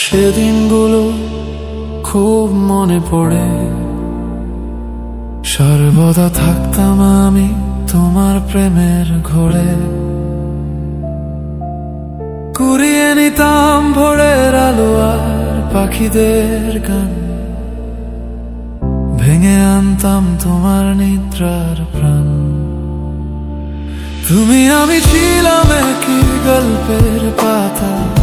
সেদিনগুলো খুব মনে পড়ে। সর্বদা থাকতাম আমি তোমার প্রেমের ঘোরে। কুড়িয়ে নিতাম ভোরের আলো আর পাখিদের গান। ভেঙে আনতাম তোমার নিদ্রার প্রাণ। তুমি আমি ছিলাম একই গল্পের পাতা।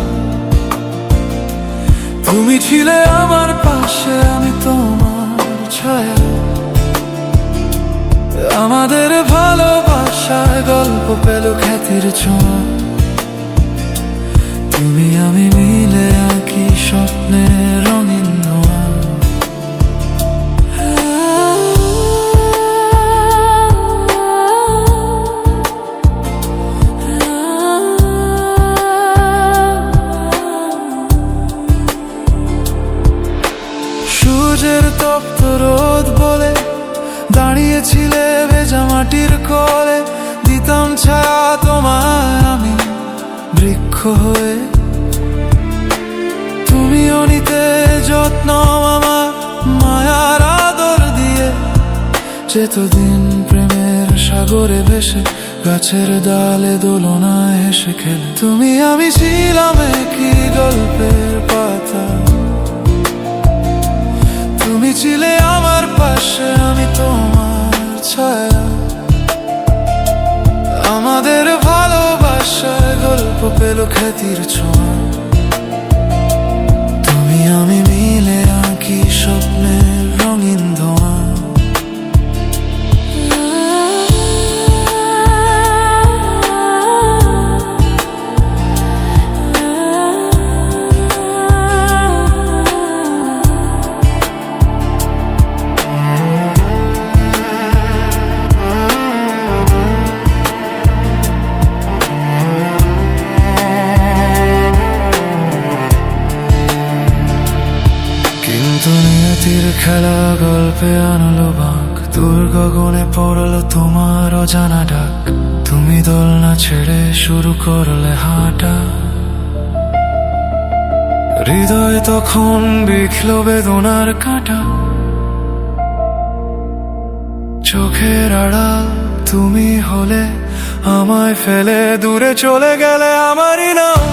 তুমি ছিলে আমার পাশে, আমি তোমার ছায়া। আমাদের ভালোবাসার গল্প পেল খ্যাতির ছোঁয়া। তুমি আমি মিলে আঁকি স্বপ্নের রঙিন তপ্ত রোদ বলে দাঁড়িয়েছিলে ভেজা মাটির কোলে। দিতাম ছায়া তোমায় আমি বৃক্ষ হয়ে। তুমিও নিতে যত্ন আমার মায়ার আদর দিয়ে। যেতদিন প্রেমের সাগরে ভেসে, গাছের ডালে দোলনায় হেসে খেলে। তুমি আমি ছিলাম আমার আমি তোমার ছায়া। আমাদের ভালোবাসার গল্প পেল খ্যাতির ছোঁয়া। নিয়তির খেলা, গল্পে আনলো বাঁক। দূর গগনে পড়ল তোমার অজানা ডাক। তুমি দোলনা ছেড়ে শুরু করলে হাঁটা। হৃদয় তখন বিখল বেদনার কাঁটা। চোখের আড়াল তুমি হলে, আমায় ফেলে দূরে চলে গেলে আমারই নাম।